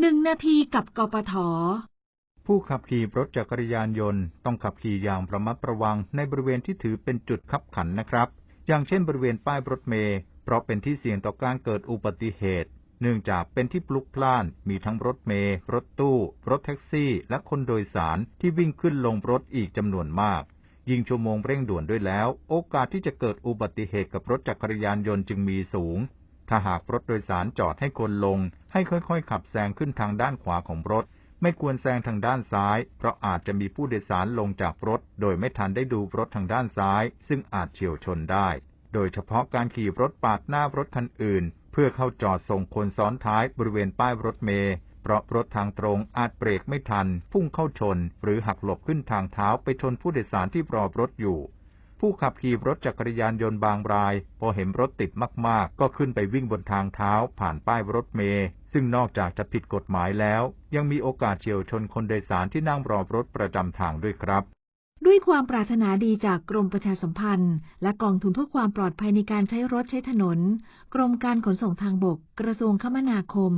หนึ่งนาทีกับกปท ผู้ขับขี่รถจักรยานยนต์ต้องขับขี่อย่างระมัดระวังในบริเวณที่ถือเป็นจุดขับขันนะครับ อย่างเช่นบริเวณป้ายรถเมล์เพราะเป็นที่เสี่ยงต่อการเกิดอุบัติเหตุ เนื่องจากเป็นที่ปลุกพล่าน มีทั้งรถเมล์รถตู้ รถแท็กซี่ และคนโดยสารที่วิ่งขึ้นลงรถอีกจำนวนมาก ยิ่งชั่วโมงเร่งด่วนด้วยแล้ว โอกาสที่จะเกิดอุบัติเหตุกับรถจักรยานยนต์จึงมีสูง ถ้าหากรถโดยสารจอดให้คนลง ให้ค่อยๆ ขับแซงขึ้นทางด้านขวาของรถ ไม่ควรแซงทางด้านซ้าย เพราะอาจจะมีผู้โดยสารลงจากรถ โดยไม่ทันได้ดูรถทางด้านซ้าย ซึ่งอาจเฉียวชนได้ โดยเฉพาะการขี่รถปาดหน้ารถคันอื่น เพื่อเข้าจอดส่งคนซ้อนท้ายบริเวณป้ายรถเมล์เพราะรถทางตรงอาจเบรกไม่ทัน พุ่งเข้าชน หรือหักหลบขึ้นทางเท้าไปชนผู้โดยสารที่รอรถอยู่ ผู้ขับขี่รถจักรยานยนต์บางราย พอเห็นรถติดมาก ๆ ก็ขึ้นไปวิ่งบนทางเท้าผ่านป้ายรถเมล์ซึ่งนอกจากจะผิดกฎหมายแล้ว ยังมีโอกาสเฉียวชนคนโดยสารที่นั่งรอรถประจำทางด้วยครับ ด้วยความปรารถนาดีจากกรมประชาสัมพันธ์ และกองทุนเพื่อความปลอดภัยในการใช้รถใช้ถนน กรมการขนส่งทางบก กระทรวงคมนาคม